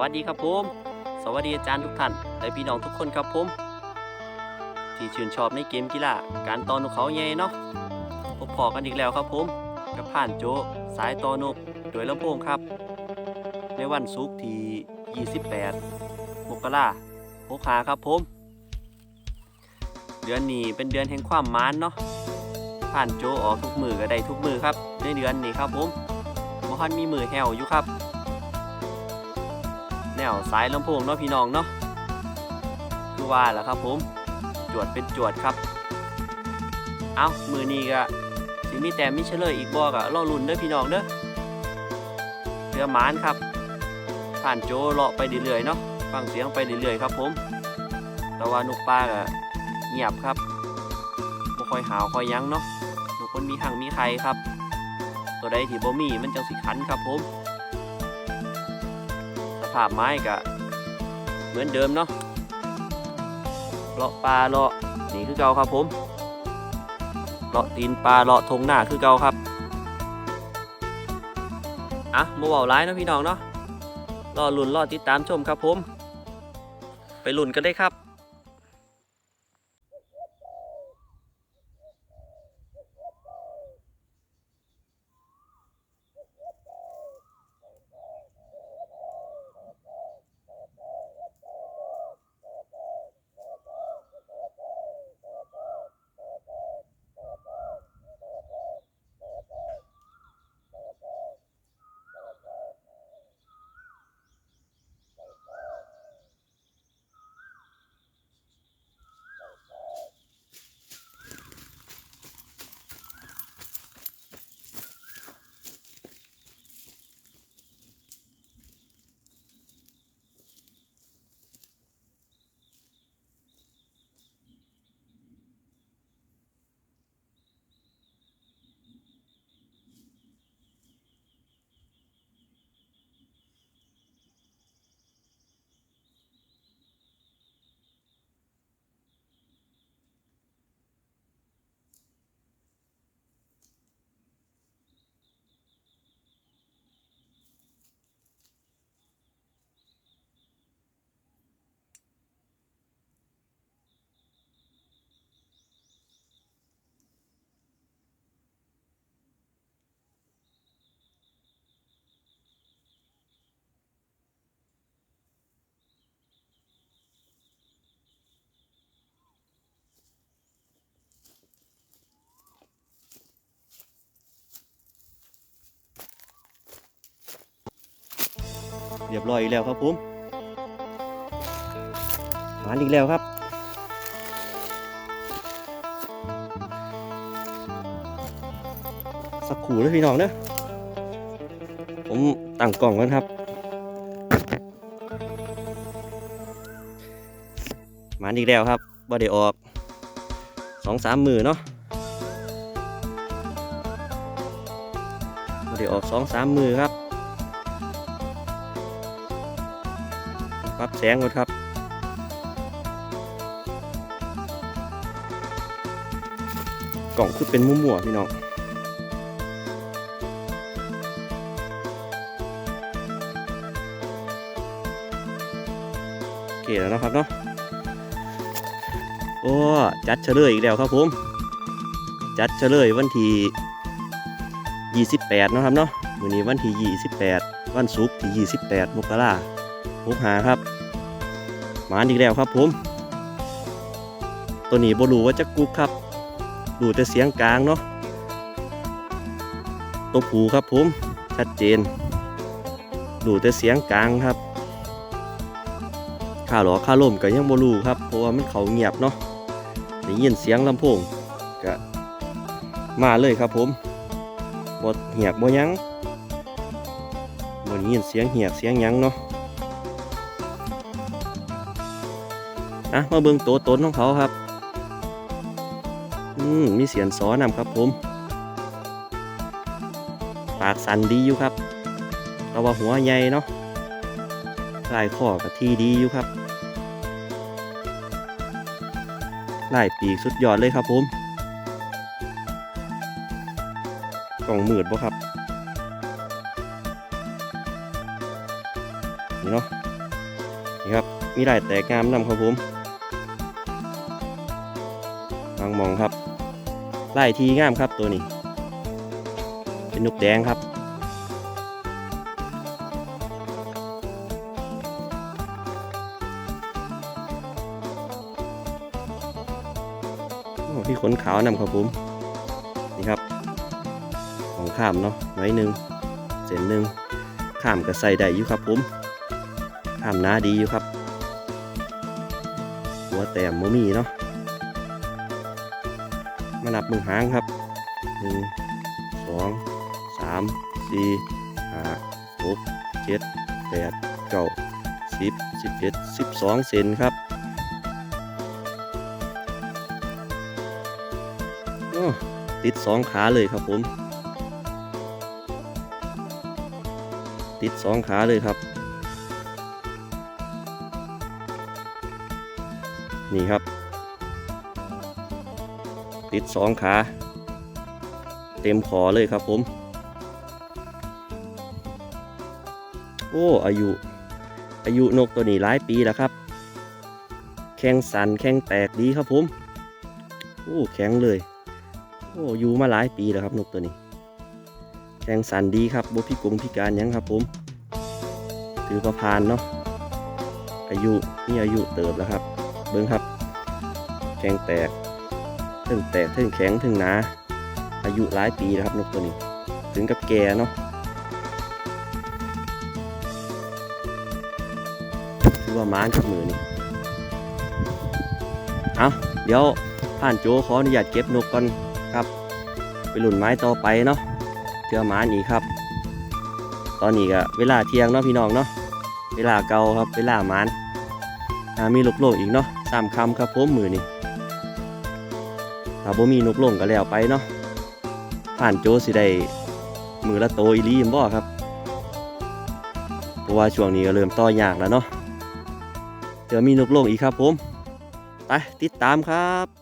วัสดีครับผม สวัสดีอาจารย์ทุกท่านและพี่น้องทุกคนครับผม ที่ชื่นชอบในเกมกีฬาการตอนนกเขาใหญ่เนาะพบพอกันอีกแล้วครับผมกับผ่านโจสายตอนกโดยลำโพงครับ ในวันศุกร์ที่ 28 มกราคม65ครับผม เดือนนี้เป็นเดือนแห่งความมานเนาะผ่านโจออกทุกมือก็ได้ทุกมือครับในเดือนนี้ครับผมบ่คันมีมือแหวอยู่ครับ แนวสายลำโพงเนาะพี่น้องเนาะคือว่าแหละครับผมจวดเป็นจวดครับ เอามือนี้ก็สิมีแต่มิเชลยอีกบอกอะรอลุ่นเด้อพี่น้องเด้อเรือหมานครับ ผ่านโจเลาะไปเรื่อยๆเนาะฟังเสียงไปเรื่อยๆครับผมแต่ว่านกปลาก็เงียบครับบ่ค่อยหาวค่อยยั้งเนาะนกคนมีหังมีใครครับ ตัวใดที่บ่มีมันจังสิขันครับผมาพไม้ก็เหมือนเดิมเนาะเลาะปลาเลาะนี่คือเก่าครับผมเลาะตีนปลาเลาะทงหน้าคือเก่าครับอะมาเว้าร้ายเนาะพี่น้องเนาะรอลุ้นรอติดตามชมครับผม ไปลุ้นกันได้ครับ เรียบร้อยอีกแล้วครับผมหานอีกแล้วครับสักขู่เลยพี่น้องเนอะผมตั้งกล่องกันครับหมานอีกแล้วครับบ่ได้ออกสองสามมือเนาะบ่ได้ออกสองสามมือครับ ปรับแสงก่อนครับกล่องคือเป็นมั่วๆพี่น้องโอเคแล้วนะครับเนาะโอ้จัดเฉลยอีกแล้วครับผมจัดเฉลยวันที่ 28 นะครับเนาะวันนี้วันที่ 28 วันศุกร์ที่ 28 มกราคม ผมหาครับหมาอีกแล้วครับผม ตัวนี้บรูว่าจะกุ๊กครับ ดูแต่เสียงกลางเนาะตัวผูครับผม ชัดเจน ดูแต่เสียงกลางครับข้าหรอข้าล่มก็ยังบรูครับ เพราะว่ามันเขาเงียบเนาะได้ยินเสียงลำโพงก็มาเลยครับผมบดเหียกบ่ยังบ่ได้ยินเสียงเหียกเสียงยังเนาะ นะมาเบิ่งตัวตนของเขาครับ อืมมีเสียงซอนำครับผม ปากสันดีอยู่ครับแต่ว่าหัวใหญ่เนาะลายข้อกับที่ดีอยู่ครับลายปีกสุดยอดเลยครับผมกล่องมืดบ่ครับ นี่เนาะ นี่ครับ มีลายแตกงามนำครับผม มองครับไลายทีงามครับตัวนี้ เป็นนกแดงครับ พี่ขนขาวนำครับผม นี่ครับ ของข้ามเนาะน้อยหนึ่งเส้นหนึ่งข้ามกับใส่ได้อยู่ครับผมข้ามหน้าดีอยู่ครับ หัวแต้มโมมีเนาะ มานับมือหางครับหนึ่งสองสามสี่ห้าหกเจ็ดแปดเก้าสิบสิบเอ็ดสิบสองเซนครับติดสองขาเลยครับผม ติดสองขาเลยครับ นี่ครับ ติดสองขา เต็มคอเลยครับผม โอ้อายุ อายุนกตัวนี้หลายปีแล้วครับ แข้งสันแข้งแตกดีครับผม โอ้แข็งเลย โอ้อยู่มาหลายปีแล้วครับนกตัวนี้ แข็งสันดีครับบ่พิกงพิการยังครับผม ถือประพานเนาะอายุนี่อายุเติบแล้วครับ เบิ้งครับ แข็งแตก ถึงแตกถึงแข็งถึงหนา อายุหลายปีแล้วครับนกตัวนี้ ถึงกับแก่เนาะถือว่าม้านครับมือนี่เอาเดี๋ยวผ่านโจขออนุญาตเก็บนกก่อนครับ ไปหลุนไม้ต่อไปเนาะเจอหมาอีกครับ ตอนนี้ก็เวลาเที่ยงเนาะพี่น้องเนาะเวลาเก่าครับเวลาหมานอ่ามีลูกโลงอีกเนาะสามคำครับผมมือนี่ ถ้าบ่มีนกลงก็แล้วไปเนาะผ่านโจสิได้มือละโตอีลีมบ่ครับ เพราะว่าช่วงนี้ก็เริ่มต่อยากแล้วเนาะเดี๋ยวมีนกลงอีกครับผม ไปติดตามครับ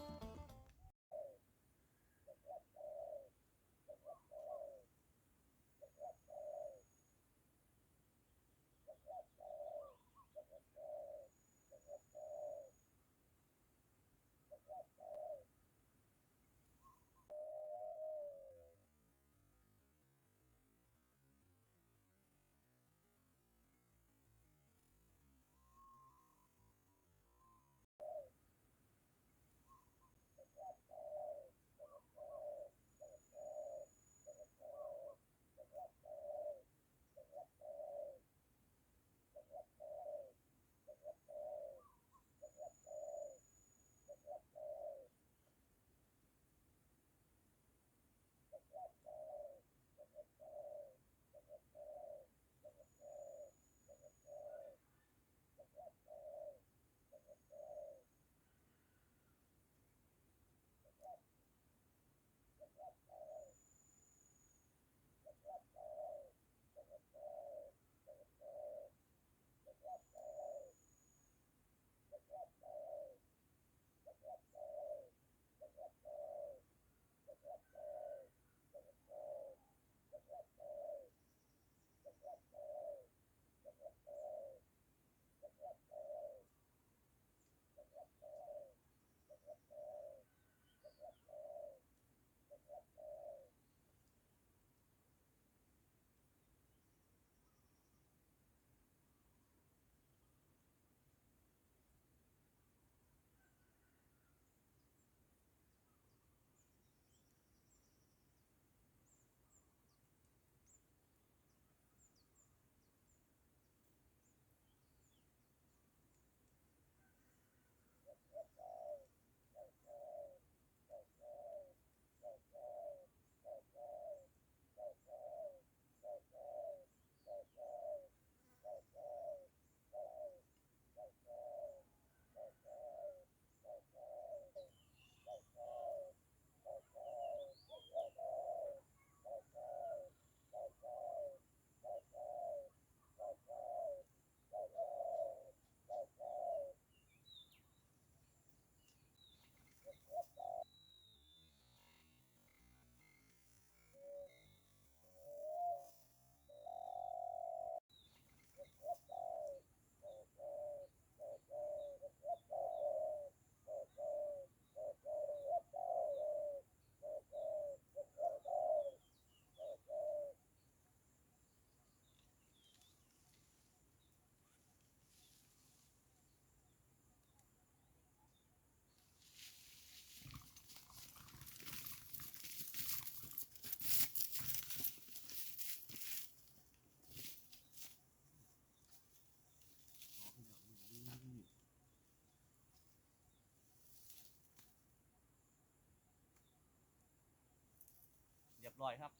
บร้อยครับ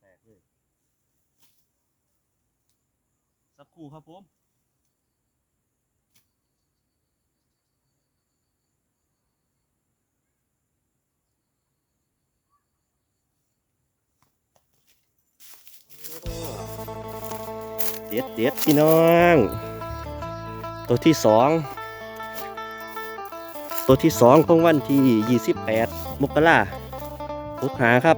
แตกเลย สักครู่ครับผมเด็ดเด็ดพี่น้อง ตัวที่สองตัวที่สองของวันที่ 28 มกราคมหาครับ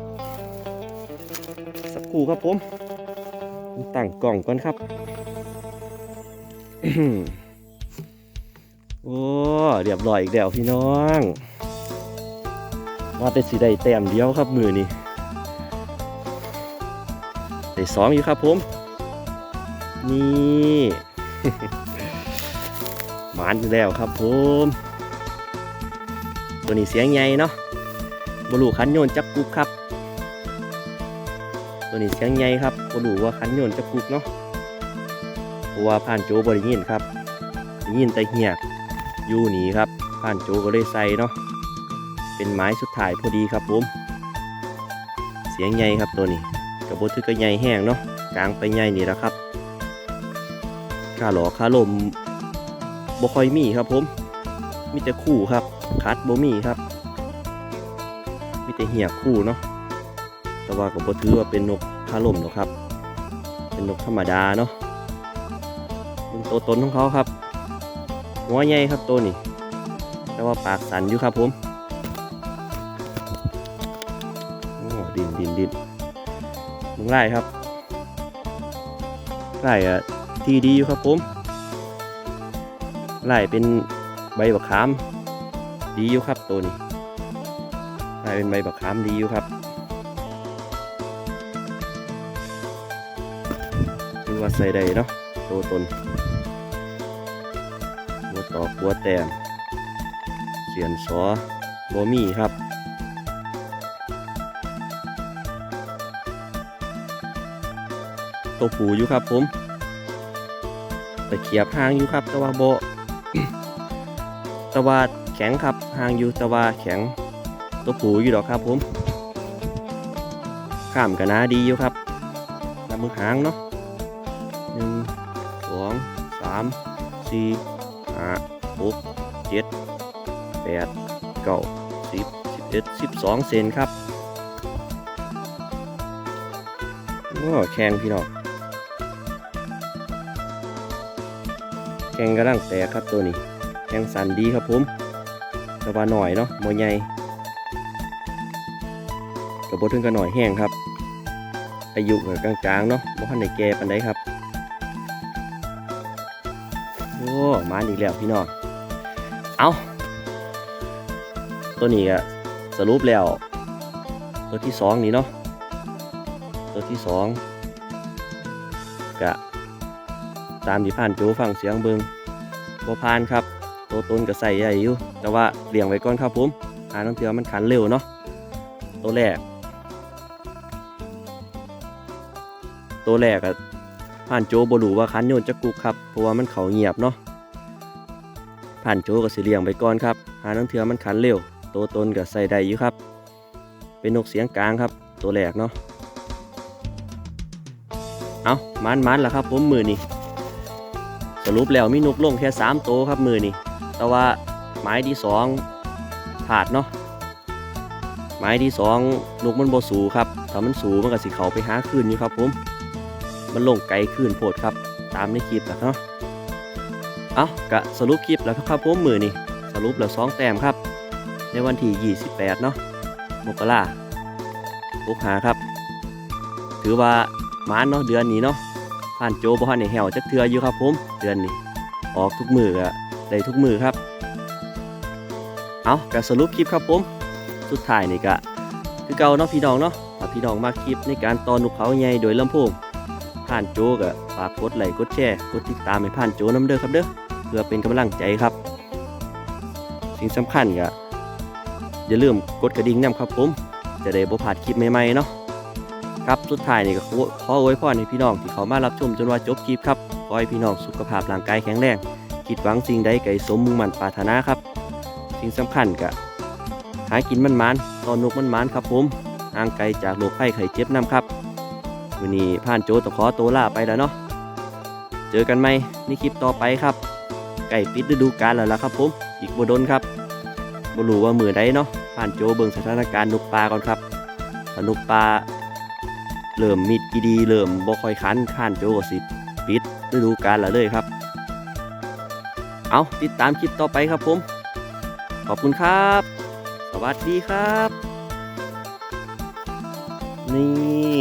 สักครู่ครับผมตั้งกล่องก่อนครับ โอ้เรียบร้อยอีกแล้วพี่น้องมาเป็นสีได้แต้มเดียวครับมือนี่ได้สองอยู่ครับผม นี่ หมานอยู่แล้วครับผมตัวนี้เสียงใหญ่เนาะบลูขันโยนจับกุกครับ ตัวนี้เสียงใหญ่ครับบลูว่าขันโยนจับกุกเนาะเพราะว่าผ่านโจบริยินครับยินแต่เหียกอยู่หนีครับผ่านโจก็เลยใส่เนาะเป็นไม้สุดท้ายพอดีครับผมเสียงใหญ่ครับตัวนี้กระบอกก็ใหญ่แห้งเนาะกลางไปใหญ่นี่แหละครับค่าหลอค่าลม บ่ค่อยมีครับผม มีแต่คู่ครับ คัดบ่มีครับ มีแต่เหียคู่เนาะ แต่ว่าก็บ่ถือว่าเป็นนกคาลมหรอกครับ เป็นนกธรรมดาเนาะมึงตัวตนของเขาครับ หัวใหญ่ครับตัวนี้ แต่ว่าปากสันอยู่ครับผมโอ้ดินดินดินมึงไล่ครับไล่อะที่ดีอยู่ครับผม ไล่เป็นใบบักขาม ดีอยู่ครับตัวนี้ไล่เป็นใบบักขามดีอยู่ครับคือว่าใส่ได้เนาะตัวตนหัวตอกหัวแต้มเขียนสอโบมี่ครับตัวผูอยู่ครับผมตะเขียบห่างอยู่ครับแต่ว่าโบ ต่ว่าแข็งครับห่างอยู่ต่ว่าแข็งตัวผูอยู่ดอกครับผมข้ามกันนาดีอยู่ครับนำมือหางเนาะหนึ่งสองสามสี่ห้าหกเจ็ดแปดเก้าสิบสิบเอ็ดสิบสองเซนครับโอ้แข็งพี่น้องแข่งกำลังแตกครับตัวนี้ แข่งสันดีครับผมแต่ว่าหน่อยเนาะมอใหญ่กับบถึงกันหน่อยแห้งครับ อายุก็กลางๆเนาะบ่ทันได้แก่ปานใดครับ โอ้มาอีกแล้วพี่น้อง เอาตัวนี้ก็สรุปแล้ว ตัวที่สองนี่เนาะ ตัวที่สองกะตามที่ผ่านโจฟังเสียงเบิงบ่ผ่านครับ ตัวตนก็ใส่ใหญ่อยู่ แต่ว่าเลี้ยงไว้ก่อนครับผมหาน้ำเทือมันขันเร็วเนาะ ตัวแรก ตัวแรกอะผ่านโจบรูว่าคันโยนจะกุกครับ เพราะว่ามันเขาเงียบเนาะ ผ่านโจก็สิเลี้ยงไปก่อนครับ หาน้ำเทือมันขันเร็ว ตัวตนก็ใส่ได้อยู่ครับ เป็นนกเสียงกลางครับ ตัวแรกเนาะ เอามันมันๆล่ะครับผมมือนี่ สรุปแล้วมีนกลงแค่สามตัวครับมือนี่แต่ว่าไม้ที่สองผาดเนาะไม้ที่สองนกมันบ่สูครับถ้ามันสูมันก็สิเขาไปหาคืนอยู่ครับผมมันลงไกลคืนโพดครับ ตามในคลิปแหละเนาะเอากะสรุปคลิปแล้วครับผมมือนี่สรุปแล้วสองแต้มครับ ในวันที่28เนาะมกราพกหาครับ ถือว่ามานเนาะเดือนนี้เนาะ ผ่านโจบ่ฮันในแหวจักเทืออยู่ครับผมเดือนนี้ออกทุกมืออะได้ทุกมือครับ เอากะสรุปคลิปครับผม สุดท้ายนี่กะคือเก่าเนาะพี่น้องเนาะถ้าพี่น้องมาคลิปในการตอนนกเขาใหญ่โดยลำโพงผ่านโจกะฝากกดไลค์กดแชร์กดติดตามให้ผ่านโจน้ำเด้อครับเด้อเพื่อเป็นกำลังใจครับ สิ่งสำคัญกะอย่าลืมกดกระดิ่งนํครับผม จะได้บ่พลาดคลิปใหม่ๆเนาะ ครับสุดท้ายนี่ก็ขอขอวยพรให้พี่น้องที่เขามารับชมจนว่าจบคลิปครับขอให้พี่น้องสุขภาพร่างกายแข็งแรงคิดหวังสิ่งใดไก่สมมุ่งมั่นปรารถนาครับ สิ่งสำคัญก็หากินมันมันตอนนกมันมันครับผมห่างไกลจากโรคไข้ไข้เจ็บน้ำครับวันนี้ผ่านโจตะขอตัวลาไปแล้วเนาะเจอกันไหมในคลิปต่อไปครับ ไก่ปิดฤดูกาลแล้วล่ะครับผมอีกบดนครับบรูว่ามือใดเนาะผ่านโจเบิ่งสถานการณ์นกปลาก่อนครับนกปลา เริ่มมิดกีดีเริ่มบ่ค่อยคันข้านโจกสิปิดฤดูกาลละเลยครับ เอาติดตามคลิปต่อไปครับผม ขอบคุณครับ สวัสดีครับ นี่